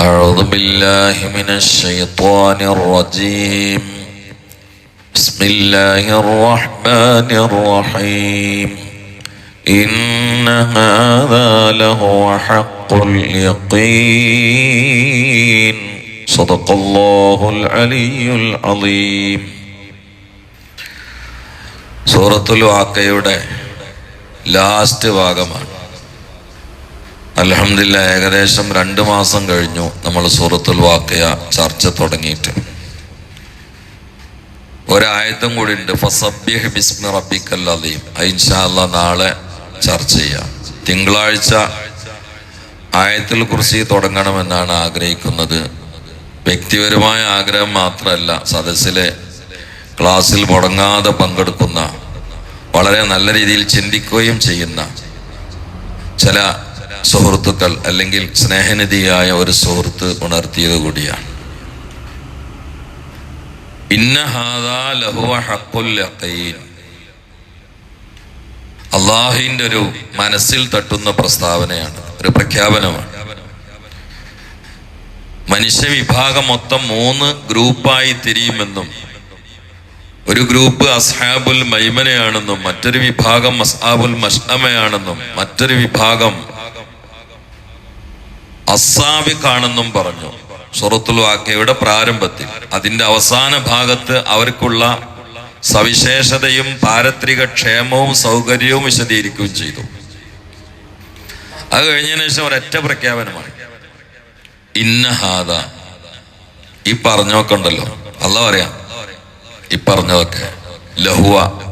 أعوذ بالله من الشيطان الرجيم بسم الله الرحمن الرحيم إن هذا لهو حق اليقين صدق الله العلي العظيم സൂറത്തുൽ വാക്കയുടെ ലാസ്റ്റ് ഭാഗമാണ് അലഹമില്ല ഏകദേശം രണ്ട് മാസം കഴിഞ്ഞു നമ്മൾ സൂറത്തുൽ വാക്കയ ചർച്ച തുടങ്ങിയിട്ട്. ഒരായത്തും കൂടി ഉണ്ട്. ഫസബ്യഹ് ബിസ്മി നാളെ ചർച്ച ചെയ്യാം. തിങ്കളാഴ്ച ആയത്തിൽ കുറിച്ച് തുടങ്ങണമെന്നാണ് ആഗ്രഹിക്കുന്നത്. വ്യക്തിപരമായ ആഗ്രഹം മാത്രമല്ല സദസ്സിലെ ക്ലാസ്സിൽ മുടങ്ങാതെ പങ്കെടുക്കുന്ന വളരെ നല്ല രീതിയിൽ ചിന്തിക്കുകയും ചെയ്യുന്ന ചില സുഹൃത്തുക്കൾ അല്ലെങ്കിൽ സ്നേഹനിധിയായ ഒരു സുഹൃത്ത് ഉണർത്തിയത് കൂടിയാണ്. അള്ളാഹിന്റെ ഒരു മനസ്സിൽ തട്ടുന്ന പ്രസ്താവനയാണ് ഒരു പ്രഖ്യാപനമാണ്. മനുഷ്യ വിഭാഗം മൊത്തം മൂന്ന് ഗ്രൂപ്പായി തിരിയുമെന്നും ഒരു ഗ്രൂപ്പ് അസ്ഹാബുൽ മൈമനയാണെന്നും മറ്റൊരു വിഭാഗം അസ്ഹാബുൽ മഷ്അമയാണെന്നും മറ്റൊരു വിഭാഗം അസാബിക്കാണെന്നും പറഞ്ഞു. സുറത്തുൽ വാക്കയുടെ പ്രാരംഭത്തിൽ. അതിന്റെ അവസാന ഭാഗത്ത് അവർക്കുള്ള സവിശേഷതയും പാരത്രിക ക്ഷേമവും സൗകര്യവും വിശദീകരിക്കുകയും ചെയ്തു. അത് കഴിഞ്ഞതിന് ശേഷം ഒരൊറ്റ പ്രഖ്യാപനമാണ്. ഇന്നഹാദ ഈ പറഞ്ഞൊക്കെ ഉണ്ടല്ലോ. അല്ല പറയാം. ഈ പറഞ്ഞതൊക്കെ. ലഹുവ.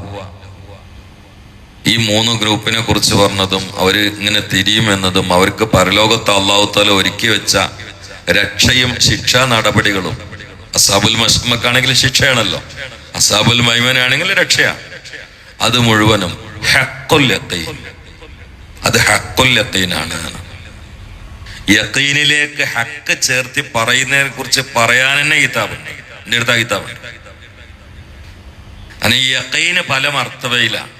ഈ മൂന്ന് ഗ്രൂപ്പിനെ കുറിച്ച് പറഞ്ഞതും അവർ ഇങ്ങനെ തിരിയുമെന്നതും അവർക്ക് പരലോകത്ത് അള്ളാഹുത്താല ഒരുക്കി വെച്ച രക്ഷയും ശിക്ഷാ നടപടികളും. അസാബുൽ മഷ്മക്കാണെങ്കിൽ ശിക്ഷയാണല്ലോ. അസാബുൽ മൈമനാണെങ്കിൽ രക്ഷയാ. അത് മുഴുവനും ഹക്കൊല്ലത്തീൻ അത് ഹക്കൊല്ലത്തീനാണ് യക്കീനിലേക്ക് ഹക്ക് ചേർത്തി പറയുന്നതിനെ കുറിച്ച് പറയാൻ തന്നെ കിതാബുണ്ട് എന്റെ അടുത്ത കിതാബുണ്ട് അങ്ങനെ യക്കീന് പല മർത്തവയിലാണ്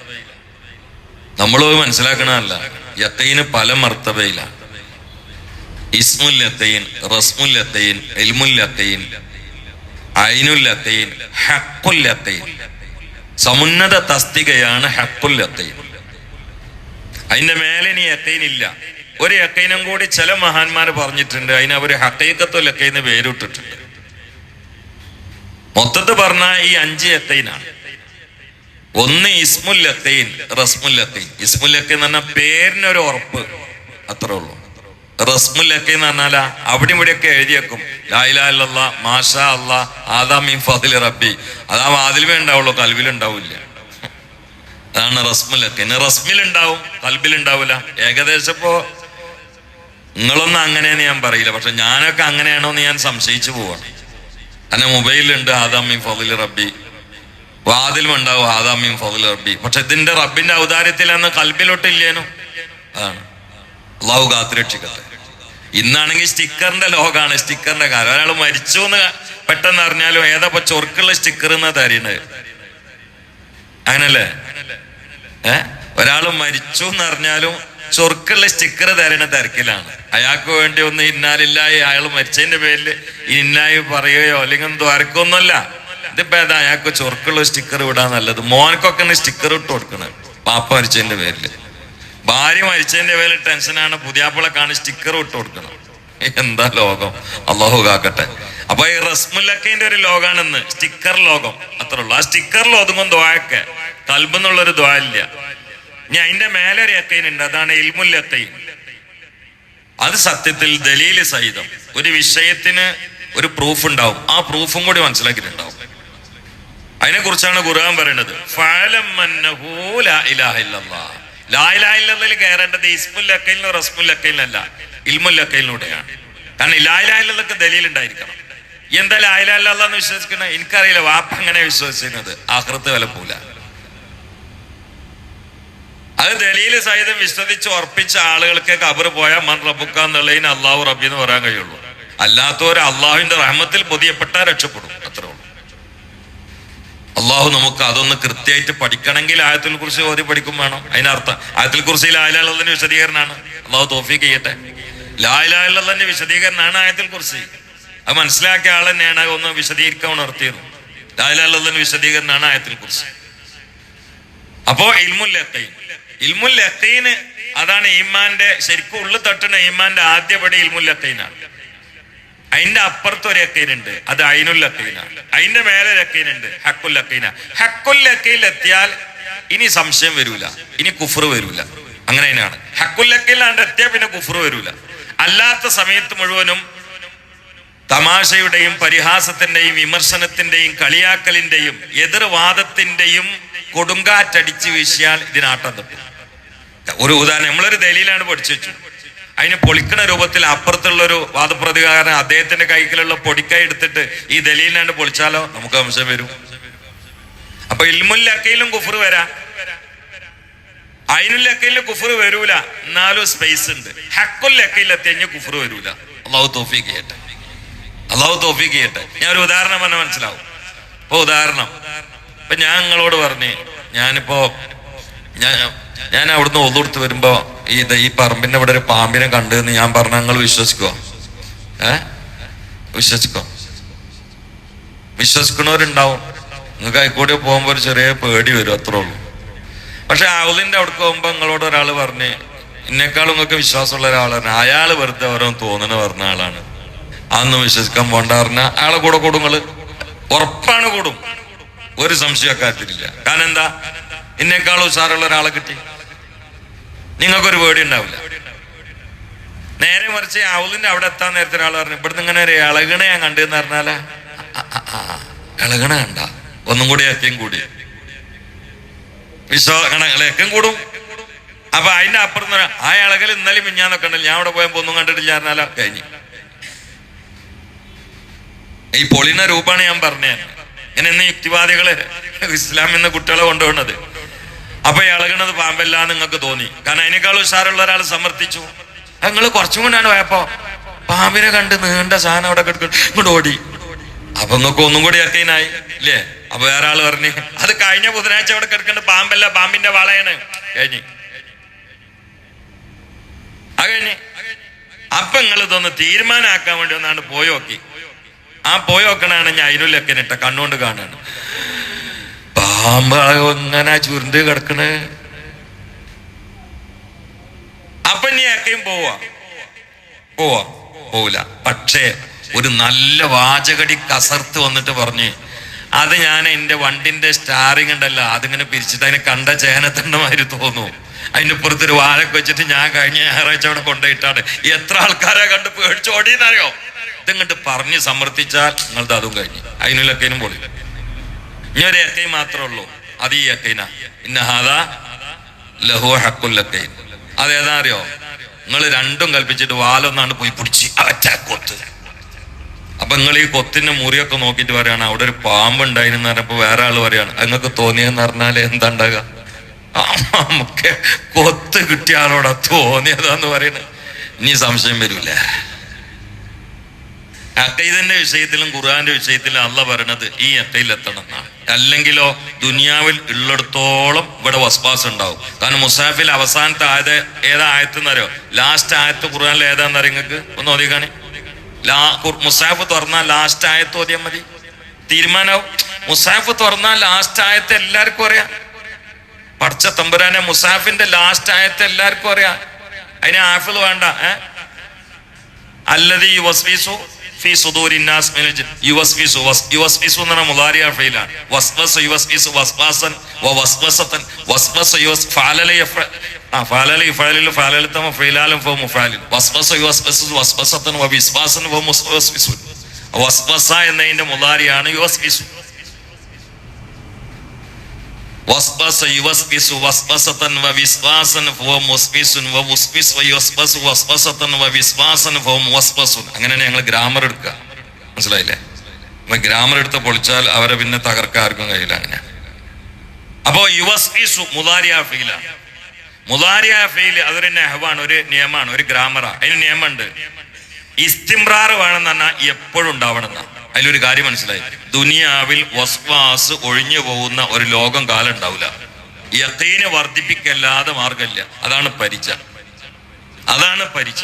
നമ്മൾ മനസ്സിലാക്കണമല്ല യത്തൈന് പല മർത്തബയിലാണ് ഇസ്മുൽ യത്തൈൻ റസ്മുൽ യത്തൈൻ എൽമുൽ യത്തൈൻ ഐനുൽ യത്തൈൻ ഹക്കുൽ യത്തൈൻ സമുന്നത തസ്തികയാണ് ഹക്കുൽ യത്തൈൻ അതിന്റെ മേലെ ഇനി യത്തൈൻ ഇല്ല. ഒരു യക്കൈനും കൂടി ചില മഹാന്മാർ പറഞ്ഞിട്ടുണ്ട്. അതിന് അവർ ഹക്കൈക്കത്തുൽ ലക്കൈന്ന് പേരിട്ടിട്ടുണ്ട്. മൊത്തത്തിൽ പറഞ്ഞ ഈ അഞ്ച് യക്കീനാണ് ഒന്ന് ഇസ്മുല്ലത്തീൻ റസ്മുല്ലത്തീൻ. ഇസ്മുല്ലത്തീൻ എന്ന് പറഞ്ഞാൽ പേരിനൊരു ഉറപ്പ്. അത്രേ ഉള്ളൂ. റസ്മുല്ലത്തീൻ എന്ന് പറഞ്ഞാലാ അവിടെ ഇവിടെയൊക്കെ എഴുതിയേക്കും ലായിലാ മാഷാ അല്ല ആദാമീൻ ഫതിൽ റബ്ബി. അതാ വാതിലുമേ ഉണ്ടാവുള്ളൂ കൽവിലുണ്ടാവില്ല. അതാണ് ഉണ്ടാവും കൽബിൽ ഉണ്ടാവില്ല ഏകദേശം ഇപ്പോ നിങ്ങളൊന്നും അങ്ങനെയെന്ന് ഞാൻ പറയില്ല. പക്ഷെ ഞാനൊക്കെ അങ്ങനെയാണോ എന്ന് ഞാൻ സംശയിച്ചു പോവാണ്. അങ്ങനെ മൊബൈലുണ്ട് ആദാമീൻ ഫതിൽ റബ്ബി. വാതിലും ഉണ്ടാവും ആദാമ്യം ഫضل റബ്ബി പക്ഷെ ഇതിന്റെ റബ്ബിന്റെ ഔദാര്യത്തിൽ അന്ന് കൽബിലോട്ടില്ലേനോ? അതാണ്. അള്ളാഹു കാത്തുരക്ഷിക്കട്ടെ. ഇന്നാണെങ്കിൽ സ്റ്റിക്കറിന്റെ ലോകാണ് സ്റ്റിക്കറിന്റെ കാലം ഒരാൾ മരിച്ചു എന്ന് പെട്ടെന്ന് അറിഞ്ഞാലും ഏതാ ചൊർക്കുള്ള സ്റ്റിക്കർ എന്നാ തരീണത്? അങ്ങനല്ലേ? ഏ? ഒരാൾ മരിച്ചു എന്ന് അറിഞ്ഞാലും ചൊർക്കുള്ള സ്റ്റിക്കർ തരണ തിരക്കിലാണ്. അയാൾക്ക് വേണ്ടി ഒന്ന് ഇന്നാലില്ലായി അയാൾ മരിച്ചതിന്റെ പേരിൽ ഇന്നായി പറയുകയോ അല്ലെങ്കിൽ ദ്വാരക്കൊന്നുമല്ല ഇതിപ്പോ ഏതാ? അയാൾക്ക് ചൊറുക്കുള്ള സ്റ്റിക്കർ വിടാൻ നല്ലത്. മോനക്കൊക്കെ സ്റ്റിക്കർ ഇട്ട് കൊടുക്കണേ. പാപ്പ മരിച്ചതിന്റെ പേരിൽ. ഭാര്യ മരിച്ചതിന്റെ പേരിൽ ടെൻഷനാണ് പുതിയാപ്പിളക്കാണ് സ്റ്റിക്കർ ഇട്ട് കൊടുക്കണം എന്താ ലോകം? അള്ളാഹു കാക്കട്ടെ. അപ്പൊ ഈ റസ്മുല്ലക്കൈന്റെ ഒരു ലോകാണെന്ന് സ്റ്റിക്കർ ലോകം. അത്ര ഉള്ളു. ആ സ്റ്റിക്കറിൽ ഒതുങ്ങും ദ്വായൊക്കെ കൽബെന്നുള്ളൊരു ദ്വാ ഇല്ല. ഇനി അതിന്റെ മേലെ ഒരു എക്കൈൻ ഉണ്ട്. അതാണ് ഇൽമുല്ലത്തൈൻ അത് സത്യത്തിൽ ദലീൽ സഹിതം. ഒരു വിഷയത്തിന് ഒരു പ്രൂഫ് ഉണ്ടാവും. ആ പ്രൂഫും കൂടി മനസ്സിലാക്കിയിട്ടുണ്ടാവും. അതിനെ കുറിച്ചാണ് ഖുർആൻ പറയുന്നത്. ലായിലായില്ലതിൽ കയറേണ്ടത് ഇസ്മുല്ലക്കയിലും റസ്മുല്ലക്കയിലല്ല ഇൽമുല്ലക്കയിലൂടെയാണ് കാരണം ഇലായിലൊക്കെ ദലീൽ ഉണ്ടായിരിക്കണം. എന്താ ലായിലായില്ലെന്ന് വിശ്വസിക്കണ? എനിക്കറിയില്ല വാപ്പ അങ്ങനെ വിശ്വസിക്കുന്നത്? ആഹൃത്ത് വിലപ്പൂല അത് ദലീൽ സഹിതം വിശ്വസിച്ച് ഉറപ്പിച്ച ആളുകൾക്ക് കബർ പോയാൽ മൺ റബുക്കാന്നുള്ളതിന് അള്ളാഹു റബി എന്ന് പറയാൻ കഴിയുള്ളൂ. അല്ലാത്തവർ അള്ളാഹുവിന്റെ റഹ്മത്തിൽ പൊതിയപ്പെട്ടാൽ രക്ഷപ്പെടും. അള്ളാഹു നമുക്ക് അതൊന്ന് കൃത്യമായിട്ട് പഠിക്കണമെങ്കിൽ ആയത്തിൽ കുറിച്ച് ഓതി പഠിക്കും വേണം. അതിനർത്ഥം ആയത്തിൽ കുറിച്ച് ആയാലുള്ളതിന് വിശദീകരണമാണ്. അള്ളാഹു തോഫീക്ക് ചെയ്യട്ടെ. ലായിലായുള്ളതിന്റെ വിശദീകരണമാണ് ആയത്തിൽ കുറിച്ച് അത് മനസ്സിലാക്കിയ ആൾ തന്നെയാണ് ഒന്ന് വിശദീകരിക്കാൻ ഉണർത്തിയത്. ലായിലായുള്ളതിന്റെ വിശദീകരണമാണ് ആയത്തിൽ കുറിച്ച് അപ്പോ ഇൽമുൽ യഖീൻ ഇൽമുൽ അതാണ് ഈമാന്റെ ശരിക്കും ഉള്ളു തട്ടുന്ന ഈമാന്റെ ആദ്യപടി ഇൽമുൽ യഖീനാണ് അതിന്റെ അപ്പുറത്ത് ഒരു യക്കീനുണ്ട്. അത് അയിനുൽ ലക്കീനാണ് അതിന്റെ മേലെ ലക്കീനുണ്ട് ഹക്കുൽ അക്കീന ഹക്കുൽ അക്കീൽ എത്തിയാൽ ഇനി സംശയം വരൂല. ഇനി കുഫർ വരൂല. അങ്ങനെ തന്നെയാണ്. ഹക്കുൽ ലക്കീലാണ്ട് എത്തിയാൽ പിന്നെ കുഫർ വരൂല. അല്ലാത്ത സമയത്ത് മുഴുവനും തമാശയുടെയും പരിഹാസത്തിന്റെയും വിമർശനത്തിന്റെയും കളിയാക്കലിന്റെയും എതിർവാദത്തിന്റെയും കൊടുങ്കാറ്റടിച്ച് വീശിയാൽ ഇതിനാട്ടം തട്ടും ഒരു ഉദാഹരണം നമ്മളൊരു ദലീലാണ് പഠിച്ചു വെച്ചു. അതിന് പൊളിക്കണ രൂപത്തിൽ അപ്പുറത്തുള്ള ഒരു വാദപ്രതികാരൻ അദ്ദേഹത്തിന്റെ കൈക്കിലുള്ള പൊടിക്കൈ എടുത്തിട്ട് ഈ ദലീലിനാണ്ട് പൊളിച്ചാലോ? നമുക്ക് അംശം വരും. അപ്പൊ ഇൽമുല്ലക്കയിലും കുഫർ വരാ. അയിനുല്ലക്കയിലും കുഫർ വരൂല. എന്നാലും സ്പേസ് ഉണ്ട്. ഹക്കുല്ലക്കയിൽ എത്തിയഞ്ഞ് കുഫർ വരൂല. അള്ളാഹു തോഫീക്ക് ചെയ്യട്ടെ. അള്ളാഹു തോഫീക്ക് ചെയ്യട്ടെ. ഞാൻ ഒരു ഉദാഹരണം പറഞ്ഞാൽ മനസ്സിലാവും. ഇപ്പൊ ഉദാഹരണം. ഇപ്പൊ ഞാൻ നിങ്ങളോട് പറഞ്ഞേ ഞാനിപ്പോ ഞാൻ ഞാൻ അവിടുന്ന് ഒതുകൊടുത്ത് വരുമ്പോ ദ- ഈ പറമ്പിന്റെ ഇവിടെ ഒരു പാമ്പിനെ കണ്ടു എന്ന് ഞാൻ പറഞ്ഞ നിങ്ങൾ വിശ്വസിക്കോ? ഏ? വിശ്വസിക്കോ? വിശ്വസിക്കണവരുണ്ടാവും. നിങ്ങൾക്ക് ആയിക്കോട്ടെ പോകുമ്പോ ഒരു ചെറിയ പേടി വരും അത്രേ ഉള്ളൂ. പക്ഷെ അവളിന്റെ അവിടെ പോകുമ്പോ നിങ്ങളോട് ഒരാൾ പറഞ്ഞ് എന്നെക്കാളും നിങ്ങൾക്ക് വിശ്വാസമുള്ള ഒരാളാണ്. അയാൾ വെറുതെ ഓരോ തോന്നണ പറഞ്ഞ ആളാണ്. അതൊന്നും വിശ്വസിക്കാൻ പോണ്ട പറഞ്ഞ അയാളെ കൂടെ കൂടും നിങ്ങൾ ഉറപ്പാണ് കൂടും. ഒരു സംശയക്കാത്തില്ല കാരണം എന്താ? എന്നെക്കാളും ഉഷാറുള്ള ഒരാളെ കിട്ടി. നിങ്ങൾക്കൊരു പേടി ഉണ്ടാവില്ല. നേരെ മറിച്ച് അവളിന്റെ അവിടെ എത്താൻ നേരത്തെ ഒരാൾ പറഞ്ഞു ഇവിടുന്ന് ഇങ്ങനെ ഒരു ഇളകണ ഞാൻ കണ്ടെന്ന് പറഞ്ഞാലാ? ഇളകണ കണ്ട. ഒന്നും കൂടി ഏറ്റവും കൂടി. വിശ്വാസം ഇളക്കം കൂടും. അപ്പൊ അതിന്റെ അപ്പുറം ആ ഇളകൽ ഇന്നലെ മിഞ്ഞാന്നൊക്കെ ഉണ്ടല്ലോ. ഞാൻ അവിടെ പോയപ്പോ ഒന്നും കണ്ടിട്ടില്ല പറഞ്ഞാലോ കഴിഞ്ഞു. ഈ പൊളിന രൂപമാണ് ഞാൻ പറഞ്ഞത്. ഇങ്ങനെ യുക്തിവാദികൾ ഇസ്ലാം എന്ന കുട്ടികളെ കൊണ്ടുപോകുന്നത്. അപ്പൊ ഇളകണത് പാമ്പല്ല നിങ്ങൾക്ക് തോന്നി. കാരണം അതിനേക്കാൾ ഉഷാറുള്ള ഒരാൾ സമർത്ഥിച്ചു. നിങ്ങൾ കുറച്ചും കൊണ്ടാണ് പോയപ്പോ പാമ്പിനെ കണ്ട് നീണ്ട സാധനം അവിടെ ഇങ്ങോട്ട് ഓടി. അപ്പൊ നിങ്ങൾക്ക് ഒന്നും കൂടി അറിയാനായി ഇല്ലേ? അപ്പൊ വേറെ ആൾ പറഞ്ഞു അത് കഴിഞ്ഞ ബുധനാഴ്ച അവിടെ കിടക്കേണ്ട പാമ്പല്ല പാമ്പിന്റെ വളയാണ്. കഴിഞ്ഞ്. ആ കഴിഞ്ഞ്. അപ്പൊ നിങ്ങൾ ഇതൊന്ന് തീരുമാനമാക്കാൻ വേണ്ടി ഒന്നാണ് പോയോക്കി ആ പോയോക്കണാണ് ഞാൻ അതിനുള്ളിലൊക്കെ ഇട്ട കണ്ണുകൊണ്ട് കാണാണ് പാമ്പ് എങ്ങനെ ചുരുണ്ട് കിടക്കണ്. അപ്പൊ ഇനി ഏക്കയും പോവാ. പോവാ. പോവില്ല പക്ഷേ ഒരു നല്ല വാചകടി കസർത്ത് വന്നിട്ട് പറഞ്ഞ് അത് ഞാൻ എന്റെ വണ്ടിന്റെ സ്റ്റാറിങ് ഉണ്ടല്ലോ അതിങ്ങനെ പിരിച്ചിട്ട് അതിനെ കണ്ട ചേനത്തണ്ടമാതിരി തോന്നു. അതിന് പുറത്തൊരു വാഴക്ക് വെച്ചിട്ട് ഞാൻ കഴിഞ്ഞ ഞായറാഴ്ച അവിടെ കൊണ്ടുപോയിട്ടാണ്. എത്ര ആൾക്കാരെ കണ്ട് പേടിച്ചോടിയെന്നറിയോ ഇതിങ്ങോട്ട് പറഞ്ഞ് സമർത്ഥിച്ചാൽ നിങ്ങളത് അതും കഴിഞ്ഞു. അതിനുള്ളക്കേനും പോളി. ഇനി ഒരു യക്കൈ മാത്രമേ ഉള്ളൂ. അത് ഈ യക്കൈന. ഇന്നഹാദ ലഹു ഹക്കുല്ലക്കൈൻ അതേതാ അറിയോ നിങ്ങൾ രണ്ടും കൽപ്പിച്ചിട്ട് വാലൊന്നാണ് പോയി പിടിച്ച് അറ്റ കൊത്ത് അപ്പൊ നിങ്ങൾ ഈ കൊത്തിന്റെ മുറിയൊക്കെ നോക്കിയിട്ട് പറയാണ് അവിടെ ഒരു പാമ്പ് ഉണ്ടായിരുന്നു പറഞ്ഞപ്പോ വേറെ ആൾ പറയാണ് അങ്ങക്ക് തോന്നിയെന്ന് പറഞ്ഞാൽ എന്താ ഉണ്ടാകുക കൊത്ത് കിട്ടിയ ആളോടാ തോന്നിയതാന്ന് പറയണേ. ഇനി സംശയം വരൂല. അക്കൈദിന്റെ വിഷയത്തിലും ഖുർആന്റെ വിഷയത്തിലും അല്ല പറയണത് ഈ എത്തണം എന്നാണ് അല്ലെങ്കിലോ ദുനിയാവിൽ ഉള്ളിടത്തോളം ഇവിടെ വസ്വാസ് ഉണ്ടാവും. കാരണം മുസാഫിൽ അവസാനത്തെ ആയത് ഏതാ ആയത്തെന്നറിയോ? ലാസ്റ്റ് ആയത്ത് ഖുർആനിൽ ഏതാന്നറിയോ നിങ്ങൾക്ക് ഒന്ന് ഓതിക്കാണി ലാ മുസാഫ് തുറന്നാൽ ലാസ്റ്റ് ആയത്ത് ഓതിയാൽ മതി. തീരുമാനമാവും മുസാഫ് തുറന്നാൽ ലാസ്റ്റ് ആയത്ത് എല്ലാവർക്കും അറിയാം. പഠിച്ച തമ്പുരാനെ മുസാഫിന്റെ ലാസ്റ്റ് ആയത്ത് എല്ലാവർക്കും അറിയാം. അതിന് ആഫിൽ വേണ്ട ഏ? അല്ലതി യുവസ്വീസു ഫി മുതാരിയാണ് വസ് യുവസ് ഫാലല യഫ ആ ഫാലല യഫഅലിൽ ഫാലലതമ ഫൈലാലും ഫ മുഫാലിൽ. വസ്വസ യുവസ്വസു വസ്വസതൻ വ വിസ്വാസൻ വ മുസ്വസ്വിസു വസ്വസ എന്നതിന്റെ മുലാരിയാണ് യുവസ്വീസു വസ്വസ അങ്ങനെയാണ് ഞങ്ങൾ ഗ്രാമർ എടുക്കുക. മനസ്സിലായില്ലേ? അപ്പൊ ഗ്രാമർ എടുത്ത് പൊളിച്ചാൽ അവരെ പിന്നെ തകർക്കാൻ ആർക്കും കഴിയില്ല അങ്ങനെ. അപ്പോ യുവസ്വിസു മുതാരിയ ഫീല. അതൊരു നെഹവാണ് ഒരു നിയമമാണ് ഒരു ഗ്രാമറാണ് അതിന് നിയമമുണ്ട്. ഇസ്തിംറാർ വേണമെന്ന് പറഞ്ഞാൽ എപ്പോഴും ഉണ്ടാവണം എന്നാ അതിലൊരു കാര്യം മനസ്സിലായി. ദുനിയാവിൽ വസ്വാസ് ഒഴിഞ്ഞു പോകുന്ന ഒരു ലോകം കാലം ഉണ്ടാവില്ല യത്തീനെ വർദ്ധിപ്പിക്കല്ലാതെ മാർഗമില്ല അതാണ് പരിച അതാണ് പരിച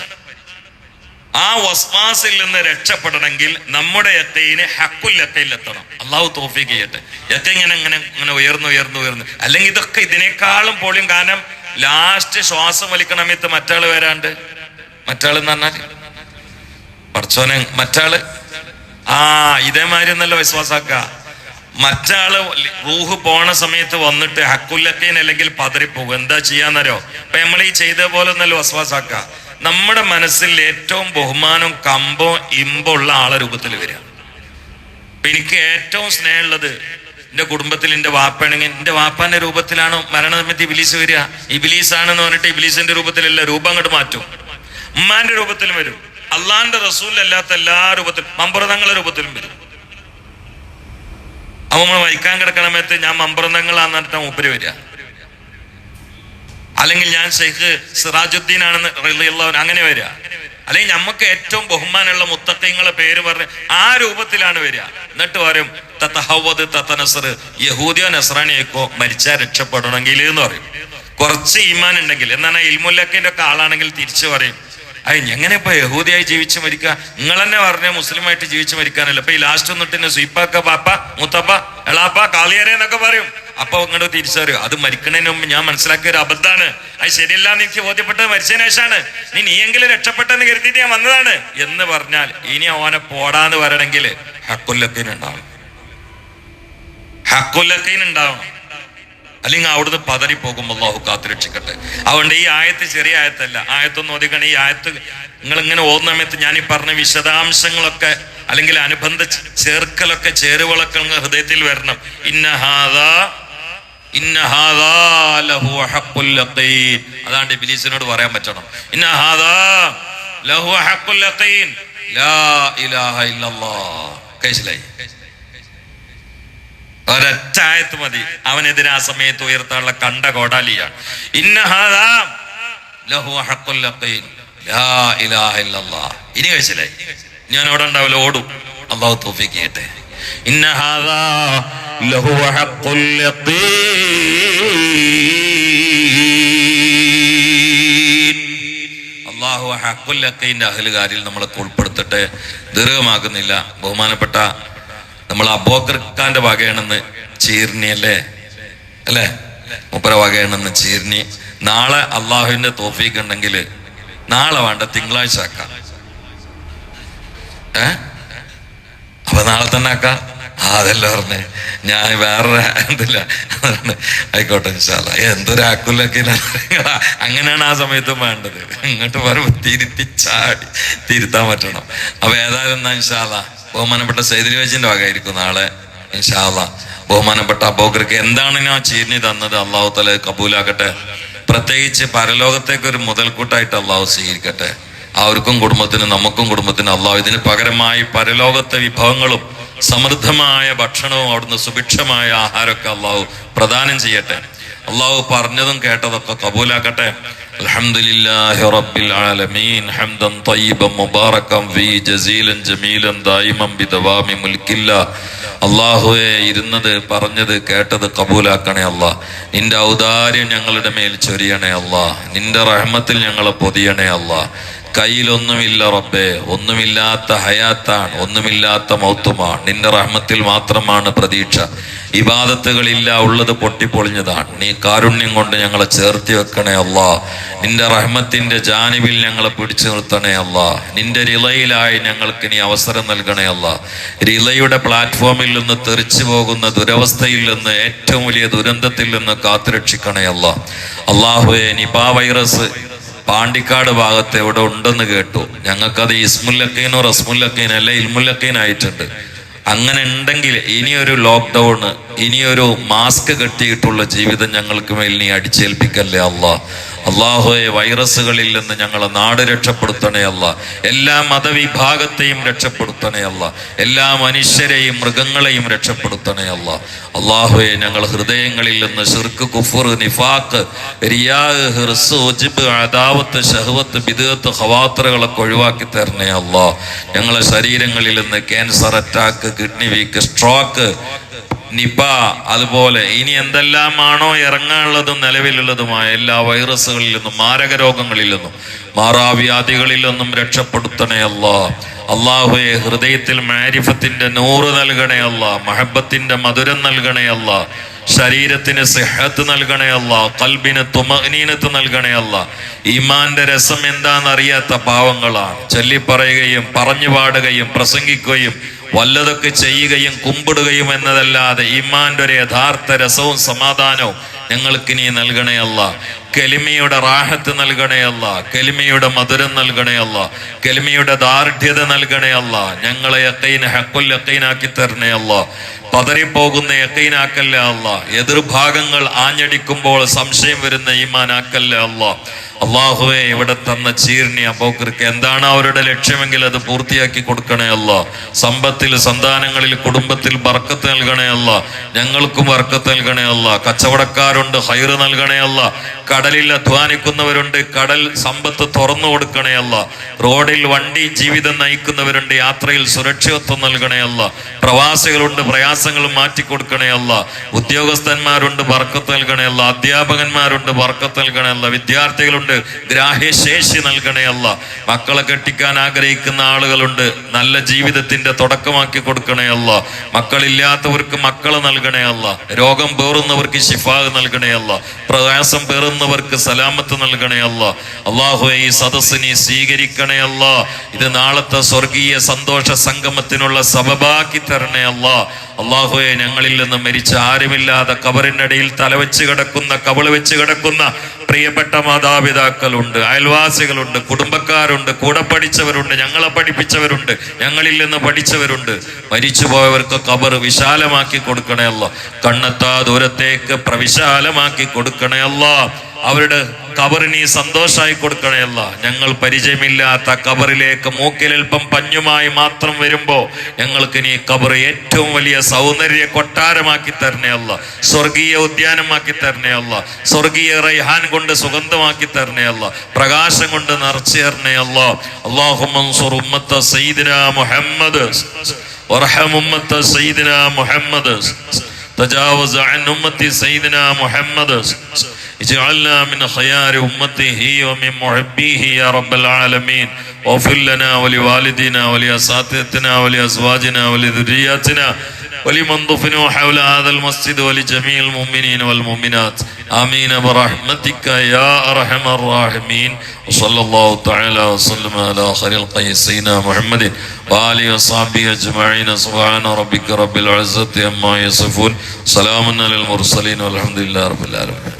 ആ വസ്വാസിൽ നിന്ന് രക്ഷപ്പെടണമെങ്കിൽ നമ്മുടെ യക്കൈന് ഹക്കുൽ എത്തണം. അള്ളാഹു തോഫിക്ക് ചെയ്യട്ടെ. യക്ക ഇങ്ങനെ ഇങ്ങനെ ഇങ്ങനെ ഉയർന്നു ഉയർന്നു ഉയർന്നു. അല്ലെങ്കിൽ ഇതൊക്കെ ഇതിനേക്കാളും പോളിയും കാരണം ലാസ്റ്റ് ശ്വാസം വലിക്കണമയത്ത് മറ്റാൾ വരാണ്ട്? മറ്റാൾ എന്ന് പറഞ്ഞാൽ പറച്ചോനെ മറ്റാൾ? ആ ഇതേമാതിരി ഒന്നല്ല വിശ്വാസാക്ക. മറ്റാൾ റൂഹ് പോണ സമയത്ത് വന്നിട്ട് ഹക്കുല്ലക്കൈൻ അല്ലെങ്കിൽ പതറിപ്പോകും. എന്താ ചെയ്യാന്നറിയോ? അപ്പൊ നമ്മൾ ഈ ചെയ്ത പോലെ ഒന്നല്ല വിശ്വാസാക്ക. നമ്മുടെ മനസ്സിൽ ഏറ്റവും ബഹുമാനവും കമ്പോ ഇമ്പോ ഉള്ള ആളെ രൂപത്തിൽ വരിക. അപ്പൊ എനിക്ക് ഏറ്റവും സ്നേഹമുള്ളത് എന്റെ കുടുംബത്തിൽ എന്റെ വാപ്പാണെങ്കിൽ എന്റെ വാപ്പാന്റെ രൂപത്തിലാണോ മരണനിമിത്തി ഇബിലീസ് വരിക. ഇബിലീസ് ആണെന്ന് പറഞ്ഞിട്ട് ഇബിലീസിന്റെ രൂപത്തിലല്ല രൂപം അങ്ങോട്ട് മാറ്റും. ഉമ്മാന്റെ രൂപത്തിലും വരും. അള്ളാന്റെ റസൂലല്ലാത്ത എല്ലാ രൂപത്തിലും മമ്പ്രതങ്ങളുടെ രൂപത്തിലും വരും. അപ്പൊ നമ്മൾ വൈക്കാൻ കിടക്കണ സമയത്ത് ഞാൻ മമ്പുറന്തങ്ങളാന്ന് പറഞ്ഞിട്ട് മൂപ്പര് വരിക. അല്ലെങ്കിൽ ഞാൻ ഷെയ്ഖ് സിറാജുദ്ദീൻ ആണെന്ന് റളിയല്ലാഹു അങ്ങനെ വരിക. അല്ലെങ്കിൽ നമുക്ക് ഏറ്റവും ബഹുമാനമുള്ള മുത്തക്കങ്ങളെ പേര് പറഞ്ഞ് ആ രൂപത്തിലാണ് വരിക. എന്നിട്ട് പറയും തത്തഹവദ് തത്തനസർ യഹൂദിയോ നസ്രാണിയേക്കോ മരിച്ചാൽ രക്ഷപ്പെടണമെങ്കിൽ എന്ന് പറയും. കുറച്ച് ഈമാൻ ഉണ്ടെങ്കിൽ എന്നാണ് ഇൽമുല്ലക്കിന്റെ ഒക്കെ ആളാണെങ്കിൽ തിരിച്ചു പറയും അയ് എങ്ങനെ ഇപ്പൊ യഹൂദിയായി ജീവിച്ച് മരിക്കുക? നിങ്ങൾ തന്നെ പറഞ്ഞ മുസ്ലിമായിട്ട് ജീവിച്ച് മരിക്കാനല്ല. അപ്പൊ ഈ ലാസ്റ്റ് വന്നിട്ട് സ്വീപ്പാക്ക പാപ്പ മുത്തപ്പ എളാപ്പ കാളിയരെ എന്നൊക്കെ പറയും. അപ്പൊ ഇങ്ങോട്ട് തിരിച്ചറിയും അത് മരിക്കണതിന് മുമ്പ് ഞാൻ മനസ്സിലാക്കിയ ഒരു അബദ്ധാണ് അത് ശരിയല്ല എന്ന് എനിക്ക് ബോധ്യപ്പെട്ടത് മരിച്ചതിന് ശേഷമാണ്. നീ നീയെങ്കിലും രക്ഷപ്പെട്ടെന്ന് കരുതിയിട്ട് ഞാൻ വന്നതാണ്. എന്ന് പറഞ്ഞാൽ ഇനി ഓനെ പോടാന്ന് പറയണമെങ്കിൽ ഹക്കുല്ലക്കീൻ ഉണ്ടാവണം. ഹക്കുല്ലക്കീൻ ഉണ്ടാവണം. അല്ലെങ്കിൽ അവിടുന്ന് പതറിപ്പോകും അള്ളാഹു കാത്തുരക്ഷിക്കട്ടെ അതുകൊണ്ട് ഈ ആയത്ത് ചെറിയ ആയത്തല്ല. ആയത്തൊന്നും ഒതുക്കണം ഈ ആയത്ത് നിങ്ങൾ ഇങ്ങനെ ഓർന്ന സമയത്ത് ഞാൻ ഈ പറഞ്ഞ വിശദാംശങ്ങളൊക്കെ അല്ലെങ്കിൽ അനുബന്ധ ചേർക്കലൊക്കെ ചേരുവളൊക്കെ നിങ്ങൾ ഹൃദയത്തിൽ വരണം. ഇന്നഹാദാ അതാണ്ട് ഇബ്ലീസിനോട് പറയാൻ പറ്റണം. ഇന്നഹാദാ ആയത്ത് മതി. അവനെതിരെ ആ സമയത്ത് ഉയർത്താനുള്ള കണ്ട കോടാലിയാണ്. ഇനി കഴിച്ചില്ലേ? ഞാൻ അവിടെ ഉണ്ടാവില്ല ഓടും. അള്ളാഹു തൗഫീഖ് ചെയ്യട്ടെ. അള്ളാഹു യഖീന്റെ അഹലുകാരിൽ നമ്മളൊക്കെ ഉൾപ്പെടുത്തിട്ട്. ദീർഘമാക്കുന്നില്ല ബഹുമാനപ്പെട്ട നമ്മൾ അബോക്കർക്കാന്റെ വകയാണെന്ന് ചീർണി അല്ലേ? അല്ലേ? മുപ്പര വകയാണെന്ന് ചീർണി. നാളെ അള്ളാഹുവിന്റെ തോഫീക്ക് ഉണ്ടെങ്കിൽ നാളെ വേണ്ട തിങ്കളാഴ്ച ആക്കാം. ഏ? അപ്പൊ നാളെ തന്നെ ആക്കാം? ആ അതല്ല പറഞ്ഞേ. ഞാൻ വേറെ എന്തില്ല ആയിക്കോട്ടെ വിശാല എന്തൊരു ആക്കുലൊക്കെ അങ്ങനെയാണ് ആ സമയത്തും വേണ്ടത്. ഇങ്ങോട്ട് പറയുമ്പോ തിരുത്തി ചാടി തിരുത്താൻ പറ്റണം. അപ്പൊ ഏതായാലും എന്നാ ഇൻഷാല്ല ബഹുമാനപ്പെട്ട സൈദിരി വജിന്റെ വകയായിരിക്കും നാളെ ഇൻഷാല്ല ബഹുമാനപ്പെട്ട അബോക്കർക്ക് എന്താണ് ഞാൻ ചീരിഞ്ഞു തന്നത്? അള്ളാഹു തല കബൂലാക്കട്ടെ. പ്രത്യേകിച്ച് പരലോകത്തേക്ക് ഒരു മുതൽക്കൂട്ടായിട്ട് അള്ളാഹു സ്വീകരിക്കട്ടെ. അവർക്കും കുടുംബത്തിന് നമുക്കും കുടുംബത്തിന് അള്ളാഹു ഇതിന് പകരമായി പരലോകത്തെ വിഭവങ്ങളും സമൃദ്ധമായ ഭക്ഷണവും അവിടുന്ന് സുഭിക്ഷമായ ആഹാരമൊക്കെ അള്ളാഹു പ്രദാനം ചെയ്യട്ടെ. അള്ളാഹു പറഞ്ഞതും കേട്ടതൊക്കെ കബൂലാക്കട്ടെ. അൽഹംദുലില്ലാഹി റബ്ബിൽ ആലമീൻ. ഹംദൻ مباركا فيه ഫീ ജസീലൻ ജമീലൻ ദായിമൻ ബിദവാമി الله അള്ളാഹുവെ ഇരുന്നത് പറഞ്ഞത് കേട്ടത് കബൂലാക്കണേ അല്ലാ. നിന്റെ ഔദാര്യം ഞങ്ങളുടെ മേൽ ചൊരിയണേ അല്ലാ. നിന്റെ റഹ്മത്തിൽ ഞങ്ങളെ പൊതിയണേ അല്ലാ. കയ്യിലൊന്നുമില്ല റബ്ബേ ഒന്നുമില്ലാത്ത ഹയാത്താണ് ഒന്നുമില്ലാത്ത മൗത്തുമാണ്. നിന്റെ റഹ്മത്തിൽ മാത്രമാണ് പ്രതീക്ഷ. ഇബാദത്തുകളില്ല ഉള്ളത് പൊട്ടിപ്പൊളിഞ്ഞതാണ്. നീ കാരുണ്യം കൊണ്ട് ഞങ്ങളെ ചേർത്തി വെക്കണേ അല്ലാ. നിന്റെ റഹ്മത്തിന്റെ ജാനിബിൽ ഞങ്ങളെ പിടിച്ചു നിർത്തണേ അല്ലാ. നിന്റെ റിലയിലായി ഞങ്ങൾക്ക് നീ അവസരം നൽകണേ അല്ലാ. റിലയുടെ പ്ലാറ്റ്ഫോമിൽ നിന്ന് തെറിച്ചു പോകുന്ന ദുരവസ്ഥയിൽ നിന്ന് ഏറ്റവും വലിയ ദുരന്തത്തിൽ നിന്ന് കാത്തുരക്ഷിക്കണേ അല്ലാ. അള്ളാഹുയെ നിപ വൈറസ് പാണ്ടിക്കാട് ഭാഗത്ത് എവിടെ ഉണ്ടെന്ന് കേട്ടു. ഞങ്ങൾക്കത് ഇസ്മുല്ലക്കീനോ റസ്മുല്ലക്കീനോ ഇൽമുല്ലക്കീൻ ആയിട്ടുണ്ട് അങ്ങനെ ഉണ്ടെങ്കിൽ ഇനിയൊരു ലോക്ക്ഡൗണ് ഇനിയൊരു മാസ്ക് കെട്ടിയിട്ടുള്ള ജീവിതം ഞങ്ങൾക്ക് മേൽ നീ അടിച്ചേൽപ്പിക്കല്ലേ അല്ലാ അള്ളാഹുയെ വൈറസുകളിൽ നിന്ന് ഞങ്ങളെ നാട് രക്ഷപ്പെടുത്തണേ അല്ല. എല്ലാ മതവിഭാഗത്തെയും രക്ഷപ്പെടുത്തണേ അല്ല. എല്ലാ മനുഷ്യരെയും മൃഗങ്ങളെയും രക്ഷപ്പെടുത്തണേ അള്ളാഹുയെ ഞങ്ങൾ ഹൃദയങ്ങളിൽ നിന്ന് ഷിർക്ക് കുഫർ നിഫാക്ക് റിയാഹ് ഹിർസ് ഒജിബ് അദാവത്ത് ഷഹവത്ത് ബിദത്ത് ഹവാത്രകളൊക്കെ ഒഴിവാക്കി തരണേ അല്ല. ഞങ്ങളെ ശരീരങ്ങളിൽ നിന്ന് cancer attack kidney weak stroke Nipah അതുപോലെ ഇനി എന്തെല്ലാമാണോ ഇറങ്ങാനുള്ളതും നിലവിലുള്ളതുമായ എല്ലാ വൈറസുകളിൽ നിന്നും മാരക രോഗങ്ങളിൽ നിന്നും മാറാവ്യാധികളിൽ നിന്നും രക്ഷപ്പെടുത്തണേ അല്ല. അള്ളാഹുയെ ഹൃദയത്തിൽ മാരിഫത്തിന്റെ നൂറ് നൽകണേ അല്ല മഹബത്തിന്റെ മധുരം നൽകണേ അല്ല ശരീരത്തിന് സിഹത്ത് നൽകണേ അല്ല കൽബിന് തുമനീനത്ത് നൽകണേ അല്ല. ഈമാന്റെ രസം എന്താണെന്നറിയാത്ത പാവങ്ങളാണ്. ചൊല്ലിപ്പറയുകയും പറഞ്ഞു പാടുകയും പ്രസംഗിക്കുകയും വല്ലതൊക്കെ ചെയ്യുകയും കുമ്പിടുകയും എന്നതല്ലാതെ ഇമാന്റെ ഒരു യഥാർത്ഥ രസവും സമാധാനവും ഞങ്ങൾക്ക് നീ നൽകണേ അല്ല കെലിമയുടെ റാഹത്ത് നൽകണേ അല്ല കെലിമയുടെ മധുരം നൽകണേ അല്ല കെലിമയുടെ ദാർഢ്യത നൽകണേ ഞങ്ങളെ യക്കൈന ഹക്കുൽ യക്കൈനാക്കി തരണേ പതറിപ്പോകുന്ന യക്കൈനാക്കല്ല അല്ല എതിർഭാഗങ്ങൾ ആഞ്ഞടിക്കുമ്പോൾ സംശയം വരുന്ന ഈമാനാക്കല്ലേ അല്ല. അള്ളാഹുവെ ഇവിടെ തന്ന ചീർണി അബോക്കർക്ക് എന്താണ് അവരുടെ ലക്ഷ്യമെങ്കിൽ അത് പൂർത്തിയാക്കി കൊടുക്കണേ അല്ല. സമ്പത്തിൽ സന്താനങ്ങളിൽ കുടുംബത്തിൽ ബർക്കത്ത് നൽകണേ അല്ല ഞങ്ങൾക്കും ബർക്കത്ത് നൽകണേ അല്ല. കച്ചവടക്കാരുണ്ട് ഹൈറ് നൽകണേ അല്ല. കടലിൽ അധ്വാനിക്കുന്നവരുണ്ട് കടൽ സമ്പത്ത് തുറന്നു കൊടുക്കണേ അല്ല. റോഡിൽ വണ്ടി ജീവിതം നയിക്കുന്നവരുണ്ട് യാത്രയിൽ സുരക്ഷിതത്വം നൽകണേ അല്ല. പ്രവാസികളുണ്ട് പ്രയാസങ്ങൾ മാറ്റിക്കൊടുക്കണേ അല്ല. ഉദ്യോഗസ്ഥന്മാരുണ്ട് വർക്കത്ത് നൽകണേ അല്ല. അധ്യാപകന്മാരുണ്ട് വർക്കത്ത് നൽകണേ അല്ല. വിദ്യാർത്ഥികളുണ്ട് ഗ്രാഹ്യശേഷി നൽകണേ അല്ല. മക്കളെ കെട്ടിക്കാൻ ആഗ്രഹിക്കുന്ന ആളുകളുണ്ട് നല്ല ജീവിതത്തിന്റെ തുടക്കമാക്കി കൊടുക്കണേ അല്ല. മക്കളില്ലാത്തവർക്ക് മക്കളെ നൽകണേ അല്ല. രോഗം പേറുന്നവർക്ക് ശിഫാഗ് നൽകണേ അല്ല. പ്രയാസം പേറുന്നവർക്ക് സലാമത്ത് നൽകണേ അല്ല. അള്ളാഹു ഈ സദസ്സിനെ സ്വീകരിക്കണേ അല്ല. ഇത് നാളത്തെ സ്വർഗീയ സന്തോഷ സംഗമത്തിനുള്ള സബബാക്കി തരണേ അല്ല അള്ളാഹുയെ ഞങ്ങളിൽ നിന്ന് മരിച്ച ആരുമില്ലാതെ കബറിനടിയിൽ തലവെച്ച് കിടക്കുന്ന കബൾ വെച്ച് കിടക്കുന്ന പ്രിയപ്പെട്ട മാതാപിതാക്കളുണ്ട് അയൽവാസികളുണ്ട് കുടുംബക്കാരുണ്ട് കൂടെ പഠിച്ചവരുണ്ട് ഞങ്ങളെ പഠിപ്പിച്ചവരുണ്ട് ഞങ്ങളിൽ നിന്ന് പഠിച്ചവരുണ്ട്. മരിച്ചുപോയവർക്ക് കബർ വിശാലമാക്കി കൊടുക്കണേ അല്ല കണ്ണെത്താ ദൂരത്തേക്ക് പ്രവിശാലമാക്കി കൊടുക്കണേ അല്ല അവരുടെ കബറിന് ഈ സന്തോഷമായി കൊടുക്കണയല്ല ഞങ്ങൾ പരിചയമില്ലാത്ത കബറിലേക്ക് മൂക്കിലൽപ്പം പഞ്ഞുമായി മാത്രം വരുമ്പോൾ ഞങ്ങൾക്ക് നീ കബർ ഏറ്റവും വലിയ സൗന്ദര്യ കൊട്ടാരമാക്കി തരണയല്ല സ്വർഗീയ ഉദ്യാനമാക്കി തരണയല്ല സ്വർഗീയ റൈഹാൻ കൊണ്ട് സുഗന്ധമാക്കി തരണയല്ല പ്രകാശം കൊണ്ട് നിറച്ചു തരണയല്ല അള്ളാഹുമൻസുർ മുഹമ്മദ്. മുഹമ്മദ്. تجاوز عن أمة سيدنا محمد. اجعلنا من خيار أمته ومن محبيه يا رب العالمين. واغفر لنا ولوالدينا ولأساتذتنا ولأزواجنا ولذرياتنا ولمن دفنوا حول هذا المسجد ولجميع المؤمنين والمؤمنات. آمين برحمتك يا أرحم الراحمين وصلى الله تعالى وسلم على خير القيس سيدنا محمد وآله وصحبه أجمعين سبحان ربك رب العزة عما يصفون سلام على المرسلين والحمد لله رب العالمين